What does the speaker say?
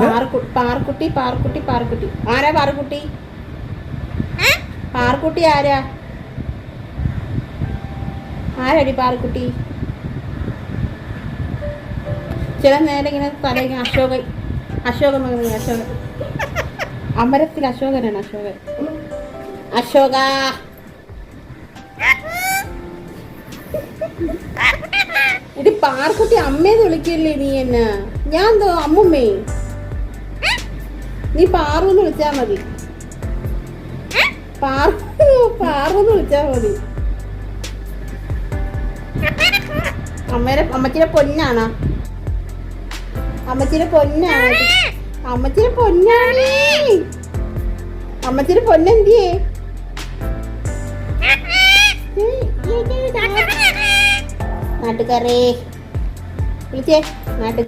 പാർക്കുട്ടി പാർക്കുട്ടി പാറക്കുട്ടി ആരാ പാറക്കുട്ടി? പാർക്കുട്ടി ആരാ? ആരടി പാറക്കുട്ടി? ചില നേരം ഇങ്ങനെ തല ഇങ്ങനെ അശോകൻ അശോകൻ അശോകൻ. അമരത്തിൽ അശോകനാണ് അശോകൻ. അശോക. ഇത് പാർക്കുട്ടി അമ്മേന്ന് വിളിക്കല്ലേ നീ എന്നാ? ഞാൻ എന്തോ അമ്മുമ്മേ. നീ പാറൂന്ന് വിളിച്ചാ മതി. പാറു പാറൂന്ന് വിളിച്ചാ മതി. അമ്മേരെ അമ്മച്ചിയുടെ പൊന്നാണോ. അമ്മച്ചിയുടെ പൊന്നാണ്. അമ്മച്ചിയുടെ പൊന്നാണ്. അമ്മച്ചിയുടെ പൊന്നെന്തിയേ നാട്ടുകാരേ വിളിച്ചേ നാട്ടുകാർ